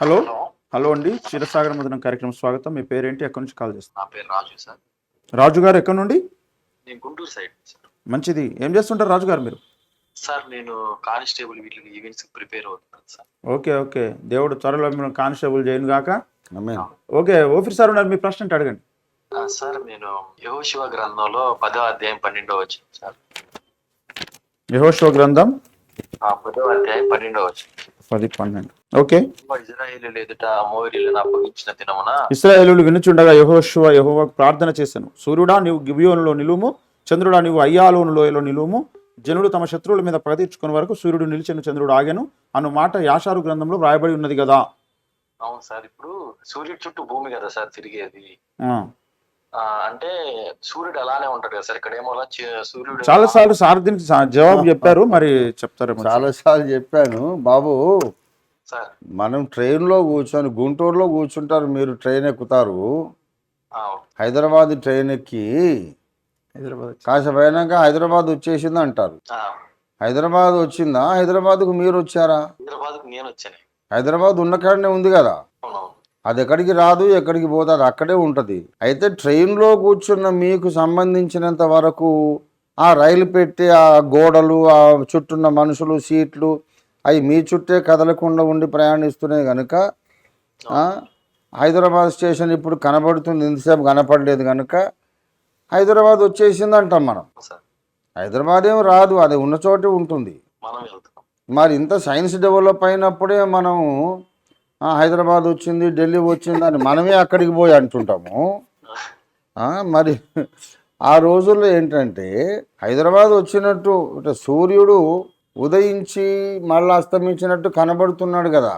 Hello? Hello? అండి. క్షీరసాగర మదనం కార్యక్రమం స్వాగతం. మీ పేరేంటి? ఎక్కడి నుంచి కాల్ చేస్తారు? నా పేరు రాజు సార్. రాజు గారు ఎక్కడి నుండి? నేను గుంటూరు సైడ్ సార్. మంచిది. ఏం చేస్తుంటారు రాజు గారు మీరు? సార్ నేను కానిస్టేబుల్ వీటికి ఈవెంట్స్ ప్రిపేర్ అవుతున్నాను సార్. Okay okay. దేవుడు త్వరలో మిమ్మల్ని కానిస్టేబుల్ చేయను గాక. ఆమేన్. ఓకే ఆఫీసర్ ఉన్నారు. మీ ప్రశ్న అడగండి. ఆ, సార్ నేను యహోశివ గ్రంథంలో పదో అధ్యాయం పన్నెండో వచ్చింది సార్. యహోషో గ్రంథం? ఆ పదో అధ్యాయం పన్నెండో వచ్చింది పది పన్నెండు. ఓకే? ఇస్రాయేలులు వినుచుండగా యహోషువ యహోవాకు ప్రార్థన చేశాను సూర్యుడా నీవు గిబియోనులో నిలువుము. చంద్రుడా నీవు అయ్యాలోను లోయలో నిలువుము. జనుడు తమ శత్రువుల మీద పగ తీర్చుకునే వరకు సూర్యుడు నిలిచెను చంద్రుడు ఆగెను. అను మాట యాషారు గ్రంథంలో వ్రాయబడి ఉన్నది కదా అవును సార్ ఇప్పుడు సూర్యుడు చుట్టూ భూమి కదా సార్ తిరిగేది. అంటే సూర్యుడు అలానే ఉంటాడు కదా సార్? ఇక్కడేమో సూర్యుడు చాలా సార్లు సార్ దీనికి జవాబు చెప్పారు మరి చెప్తారేమో చాలాసార్లు చెప్పాను. బాబు సార్. మనం ట్రైన్లో కూర్చొని గుంటూరులో కూర్చుంటారు మీరు ట్రైన్ ఎక్కుతారు. ఆ, హైదరాబాద్ ట్రైన్ ఎక్కి హైదరాబాద్ కాసేపు అయినాక హైదరాబాద్ వచ్చేసింది అంటారు. ఆ, హైదరాబాద్ వచ్చిందా? హైదరాబాద్కు మీరు వచ్చారా? నేను వచ్చాను. హైదరాబాద్ ఉన్న కాడనే ఉంది కదా. అది ఎక్కడికి రాదు ఎక్కడికి పోతుంది అక్కడే ఉంటుంది. అయితే ట్రైన్లో కూర్చున్న మీకు సంబంధించినంత వరకు ఆ రైలు పెట్టి ఆ గోడలు ఆ చుట్టూన్న మనుషులు సీట్లు అవి మీ చుట్టే కదలకుండా ఉండి ప్రయాణిస్తున్నాయి కనుక హైదరాబాద్ స్టేషన్ ఇప్పుడు కనబడుతుంది ఇంతసేపు కనపడలేదు కనుక హైదరాబాద్ వచ్చేసింది అంటాం మనం హైదరాబాద్ ఏం రాదు అది ఉన్న చోటే ఉంటుంది. మరి ఇంత సైన్స్ డెవలప్ అయినప్పుడే మనం హైదరాబాద్ వచ్చింది ఢిల్లీ వచ్చింది అని మనమే అక్కడికి పోయి అంటుంటాము. మరి ఆ రోజుల్లో ఏంటంటే హైదరాబాద్ వచ్చినట్టు సూర్యుడు ఉదయించి మళ్ళీ అస్తమించినట్టు కనబడుతున్నాడు కదా.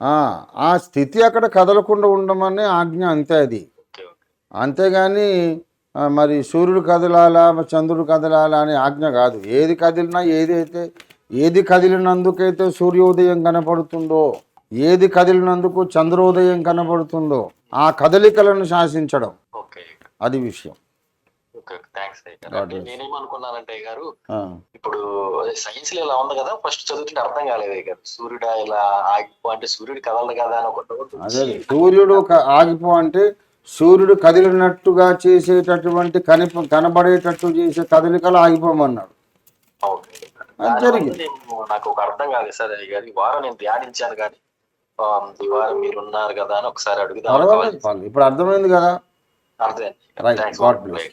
ఆ, స్థితి అక్కడ కదలకుండా ఉండమని ఆజ్ఞ అంతే అది. అంతేగాని మరి సూర్యుడు కదలాలా చంద్రుడు కదలాలా అనే ఆజ్ఞ కాదు. ఏది కదిలినా ఏది అయితే ఏది కదిలినందుకైతే సూర్యోదయం కనపడుతుందో ఏది కదిలినందుకు చంద్రోదయం కనపడుతుందో ఆ కదలికలను శాసించడం. ఓకే. అది విషయం. నేనేమనుకున్నానంటే గారు ఇప్పుడు సైన్స్లో ఇలా ఉంది కదా ఫస్ట్ చదువుతుంటే అర్థం కాలేదు గారు. సూర్యుడు ఇలా ఆగిపో అంటే సూర్యుడు కదలదు కదా అని ఒక డౌట్ అదే సూర్యుడు ఆగిపో అంటే సూర్యుడు కదిలినట్టుగా చేసేటటువంటి కనిప కనబడేటట్టు చేసే కదలికలు ఆగిపోమన్నాడు. నాకు ఒక అర్థం కాలేదు సార్ గారు. వారం నేను ధ్యానించాను కానీ ఆ, ఈ వారం మీరు ఉన్నారు కదా అని ఒకసారి అడుగుదాం. ఇప్పుడు అర్థమైంది కదా? అర్థం రైట్ గాడ్ బ్లెస్